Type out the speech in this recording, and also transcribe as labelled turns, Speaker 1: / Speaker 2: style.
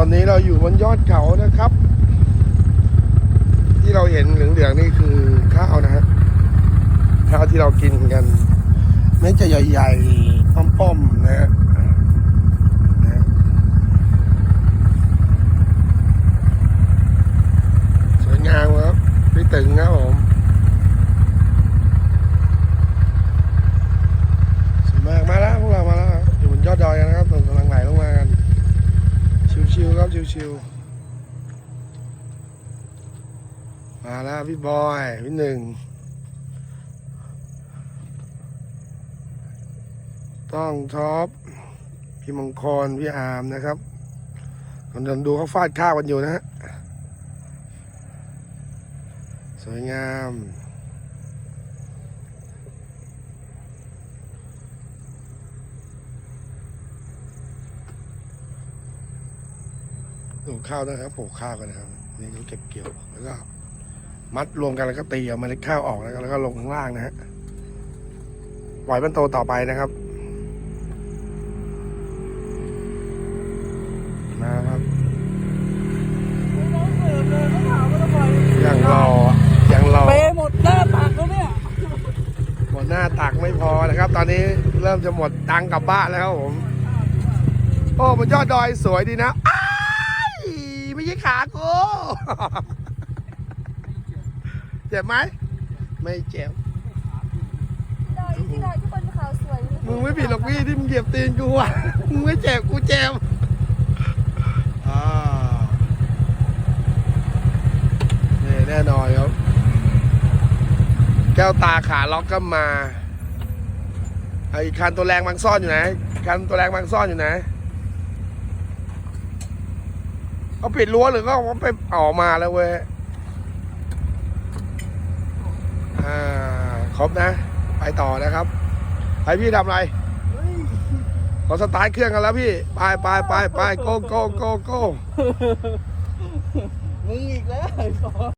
Speaker 1: อนนี้เราอยู่บนยอดเขานะครับ ที่เราเห็นเหลืองๆนี่คือข้าวนะฮะข้าวที่เรากินกันเม็ดจะใหญ่ๆป้อมๆนะฮะสวยงามครับพี่ตึงนะผมสวยมากมาแล้วพวกเรามาแล้วครับอยู่บนยอดดอยกันนะครับกำลังไหลลงมากัน ชิวๆ ครับชิวๆมาแล้วพี่บอยพี่หนึ่งต้องท็อปพี่มังกรพี่อาร์มนะครับกำลังดูเขาฟาดข้าวกันอยู่นะฮะสวยงาม ป ลูกข้าวนะครับปลูกข้าวกันนะครับ นี่เขาเก็บเกี่ยวแล้วก็ มัดรวมกันแล้วก็ตีเอาเมล็ดข้าวออกแล้วก็แล้วก็ลงข้างล่างนะฮะปล่อยมันโตต่อไปนะครับมาครับยังรอยังรอ
Speaker 2: เปหมดหน้าตักแล้วเนี่ย
Speaker 1: หมดหน้าตักไม่พอนะครับ ตอนนี้เริ่มจะหมดตังค์กลับบ้านแล้วครับผม โอ้บนยอดดอยสวยดีนะอ้ายไม่ใช่ขา กูเจ็บไหมไม่เจ็บ
Speaker 3: ดอยที่ดอยที่บนเขาสวย
Speaker 1: มึงไม่ผิดหรอกพี่ที่มึงเหยียบตีนกูอะมึงไม่เจ็บกูเจ็บอ่านี่แน่นอนครับ แก้วตาขาล็อกก็มาไอ้คันตัวแรงบางซ่อนอยู่ไหนคันตัวแรงบางซ่อนอยู่ไหน เขาปิดรั้วหรือก็เขาไปออกมาแล้วเว้ยอ่าครบนะ ไปต่อนะครับไปพี่ทำอะไรเราสตาร์ทเครื่องกันแล้วพี่ ไปไปไปไปโกโกโกโก
Speaker 2: มึงอีกแล้วไอ้ฟอ